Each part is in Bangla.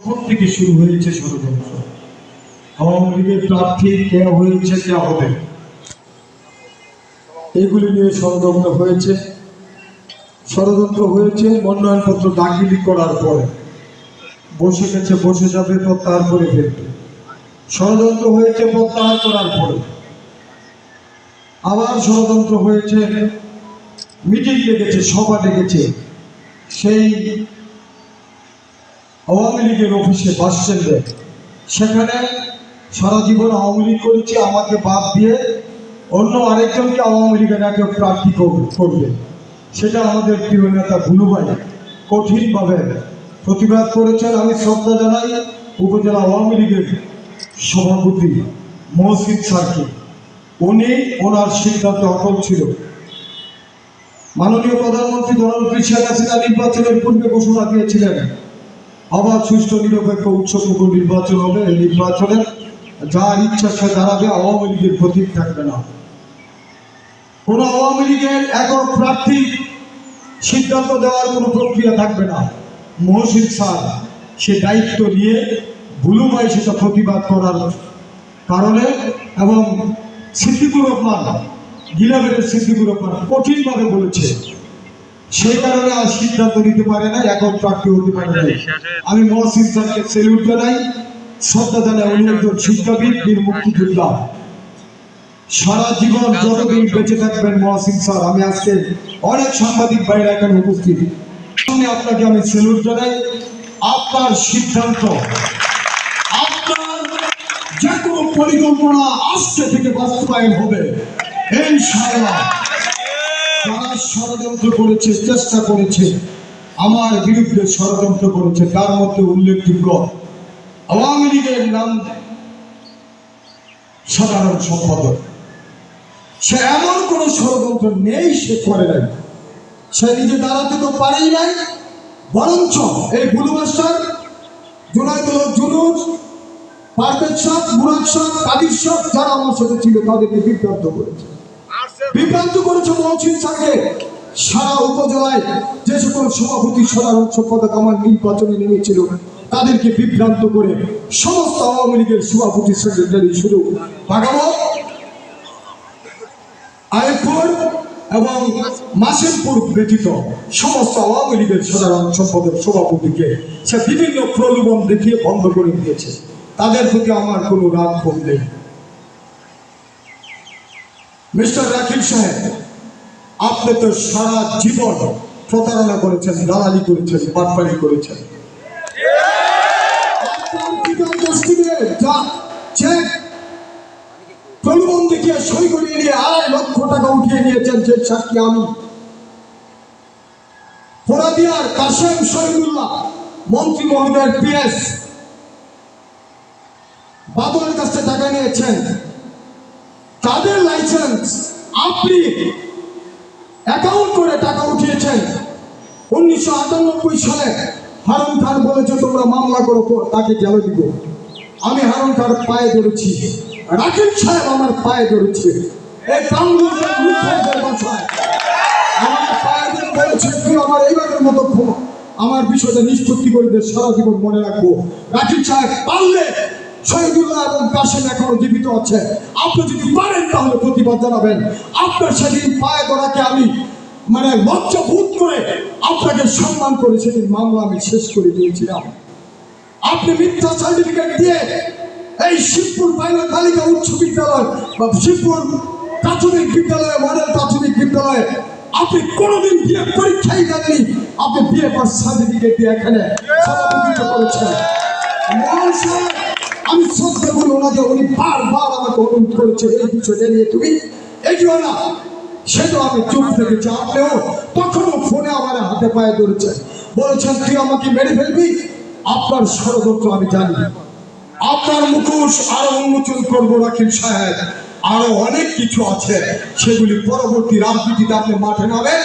তখন থেকে শুরু হয়েছে ষড়যন্ত্র? আওয়ামী লীগের প্রার্থী কে হয়েছে, কে হবে? এগুলি নিয়ে ষড়যন্ত্র হয়েছে। ষড়যন্ত্র হয়েছে, মনোনয়নপত্র দাখিল করার পরে। বসে গেছে, বসে যাবে প্রত্যাহার করে ফেলবে ষড়যন্ত্র হয়েছে, প্রত্যাহার করার পরে। আবার ষড়যন্ত্র হয়েছে, মিটিং ডেকেছে, সভা ডেকেছে। সেই আওয়ামী লীগের অফিসে বাস স্ট্যান্ডে সেখানে সারা জীবন আওয়ামী লীগ করেছে, আমাকে বাদ দিয়ে অন্য আরেকজনকে আওয়ামী লীগের একে প্রার্থী কর- করবে। সেটা আমাদের প্রিয় নেতা গুলুভাই কঠিনভাবে প্রতিবাদ করেছেন। আমি শ্রদ্ধা জানাই উপজেলা আওয়ামী লীগের সভাপতি মহসিদ স্যারকে। উনি ওনার সিদ্ধান্তে অটল ছিল। মাননীয় প্রধানমন্ত্রী জননেত্রী শেখ হাসিনা নির্বাচনের পূর্বে ঘোষণা দিয়েছিলেন আবার সুষ্ঠু, নিরপেক্ষ উৎসবমুখর নির্বাচন হবে এই নির্বাচনে। যার ইচ্ছা সে দাঁড়াবে, আওয়ামী লীগের প্রতীক থাকবে না। কোন আওয়ামী লীগের একক প্রার্থী সিদ্ধান্ত দেওয়ার কোনো প্রক্রিয়া থাকবে না। মহসিদ স্যার, সে দায়িত্ব নিয়ে ভুলুমাই সেটা প্রতিবাদ করার কারণে এবং সিদ্দিকুর রহমান গিলাবের সিদ্দিকুর রহমান কঠিনভাবে বলেছে। সেই কারণে আর সিদ্ধান্ত নিতে পারে না এখন প্রার্থী হতে পারে না আমি মহসিন স্যারকে সেলিউট জানাই শ্রদ্ধা জানাই একজন শিক্ষাবিদ বীর মুক্তিযোদ্ধা। সারা জীবন যতদিন বেঁচে থাকবেন মহসিন স্যার আমি আজকে অনেক সাংবাদিক বাইরে এখানে উপস্থিত। আপনাকে আমি সেলুট জানাই। আপনার সিদ্ধান্ত আপনার যে কোনো পরিকল্পনা আজকে থেকে বাস্তবায়ন হবে। ইনশাআল্লাহ। যারা ষড়যন্ত্র করেছে, চেষ্টা করেছে, আমার বিরুদ্ধে ষড়যন্ত্র করেছে, তার মধ্যে উল্লেখযোগ্য আওয়ামী লীগের নাম সাধারণ সম্পাদক। সে এমন কোন ষড়যন্ত্র নেই, সে করে নাই। সে নিজে দাঁড়াতে তো পারেই নাই। বরঞ্চ এই বুলু মাস্টার জুনাইদুল জুলুস, পারভেজ সাহ মুরাদ শাহ কাদির যারা আমার সাথে ছিল, তাদেরকে বিভ্রান্ত করেছে। বিভ্রান্ত করেছে মহসিন স্যারকে সারা উপজেলায় যে সকল সভাপতি সাধারণ সম্পাদক আমার নির্বাচনে নেমেছিল, তাদেরকে বিভ্রান্ত করে সমস্ত আওয়ামী লীগের সভাপতি সেক্রেটারি শুরু। ভাগাবত আয়পুর এবং মাসিমপুর ব্যতীত সমস্ত আওয়ামী লীগের সাধারণ সম্পাদক সভাপতিকে সে বিভিন্ন প্রলোভন দেখিয়ে বন্ধ করে দিয়েছে। তাদের প্রতি আমার কোনো রাগ ক্ষোভ নেই। মিস্টার রাকিব সাহেব, আপনি তো সারা জীবন প্রতারণা করেছেন, দালালি করেছেন বাটপাড়ি করেছেন। প্রলোভন সই নিয়ে লক্ষ টাকা উঠিয়ে নিয়েছেন কাছ টাকা নিয়েছেন। তাদের লাইসেন্স আপনি অ্যাকাউন্ট করে টাকা উঠিয়েছেন। উনিশশো আটানব্বই সালে হারুন খান বলেছে, তোমরা মামলা করো তাকে জেলে দিব। আমি হারুন খান পায়ে ধরেছি, রাকিব সাহেব আমার পায়ে ধরেছে। এই আমার বলেছে তুই আমার এইবারের মতো আমার বিষয়টা নিষ্পত্তি করে সারা জীবন মনে রাখব। রাকিব সাহেব, পারলে শহীদুল্লাহ এবং কাশেম এখনও জীবিত আছে। আপনি যদি পারেন তাহলে প্রতিবাদ জানাবেন। আপনার সেদিন পায়ে ধরাকে আমি মানে লজ্জাবোধ করে আপনাকে সম্মান করে সেদিন মামলা আমি শেষ করে দিয়েছিলাম। আপনি মিথ্যা সার্টিফিকেট দিয়ে এই শিবপুর বাইলা তালিকা উচ্চ বিদ্যালয় বা শিবপুর প্রাথমিক বিদ্যালয়ে, মডেল প্রাথমিক বিদ্যালয়ে আপনি কোনোদিন বিয়ে পরীক্ষাই দেননি। আপনি বিয়ে পাস সার্টিফিকেট দিয়ে এখানে সভাপতিত্ব করেছেন। করি ওনাকে উনি বারবার আমাকে অনুরোধ করেছে এই বিষয়টা নিয়ে তুমি না। সেটা আমি চুপ থেকেছি আপনিও তখনও ফোনে আমার হাতে পায়ে ধরেছেন বলেছেন তুই আমাকে মেরে ফেলবি? আপনার ষড়যন্ত্র আমি জানি। আপনার মুখোশ আরও উন্মোচন করব রাখিল সাহেব। আরও অনেক কিছু আছে। সেগুলি পরবর্তী রাজনীতিতে আপনি মাঠে নামেন।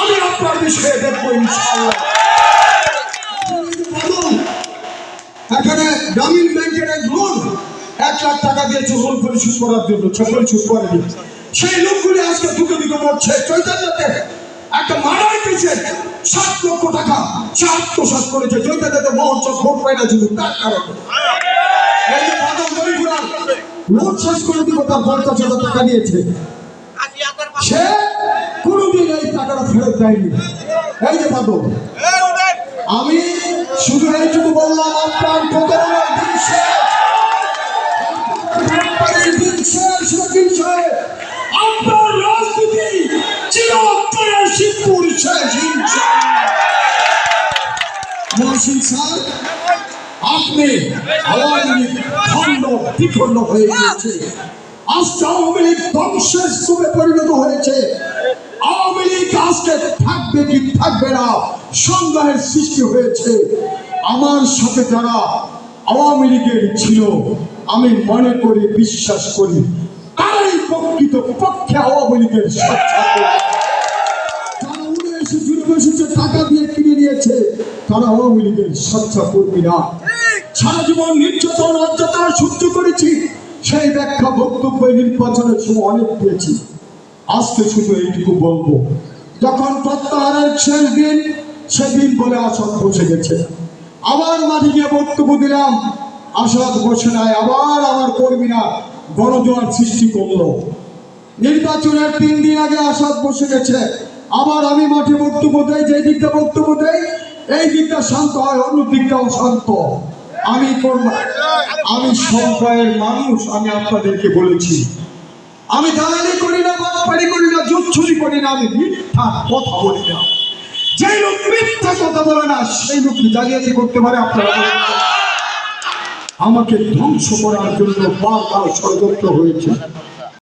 আমি আপনার বিষয়ে দেখব ইনশাআল্লাহ বলুন, এখানে গ্রামীণ ব্যাংকের এক লোন এক লাখ টাকা দিয়েছে লোন করার জন্য পরিশোধ করেনি সেই লোকগুলি আজকে দুটো দিকে মরছে। চৈতন্যতে একটা মারাই দিয়েছে, সাত লক্ষ টাকা। করেছে। যেটা যাতে মহোৎসব ভোট পায় না তার কারণে। শেষ করে এই টাকাটা ফেরত আমি শুধু এইটুকু বললাম, আপনার স্যার। আপনি আওয়ামী লীগ খণ্ড হয়ে গিয়েছে। আজকে আওয়ামী লীগ ধ্বংসের স্তূপে পরিণত হয়েছে। আওয়ামী লীগ আজকে থাকবে কি থাকবে না, সন্দেহের সৃষ্টি হয়েছে। আমার সাথে যারা আওয়ামী লীগের ছিল, আমি মনে করি, বিশ্বাস করি, তারাই প্রকৃত পক্ষে আওয়ামী লীগের স্বেচ্ছাসেবক। যারা উড়ে এসে জুড়ে বসেছে টাকা দিয়ে কিনে নিয়েছে। তারা আওয়ামী লীগের সচ্ছা কর্মী না সারা জীবন নির্যাতন, অত্যাচার সহ্য করেছি। সেই ব্যাখ্যা বক্তব্য নির্বাচনের সময় অনেক দিয়েছি। আজকে শুধু এইটুকু বলব। যখন প্রত্যাহারের শেষ দিন, সেদিন বলে আসাদ বসে গেছে। আবার মাঠে গিয়ে বক্তব্য দিলাম। আসাদ বসে নাই, আবার আমার কর্মীরা গণজোয়ার সৃষ্টি করল। নির্বাচনের তিন দিন আগে আসাদ বসে গেছে। আবার আমি মাঠে বক্তব্য দেয় যে দিকটা বক্তব্য দেয় এই দিকটা শান্ত হয়, অন্য দিকটাও শান্ত। আমি আমি সম্প্রদায়ের মানুষ, আমি আপনাদেরকে বলেছি। আমি দালালি করি না বাটপাড়ি করি না জুচ্ছুরি করি না, আমি মিথ্যা কথা বলি না। যে লোক মিথ্যা কথা বলে না, সেই লোক জালিয়াতি করতে পারে, আপনারা আমাকে ধ্বংস করার জন্য বারবার ষড়যন্ত্র হয়েছে।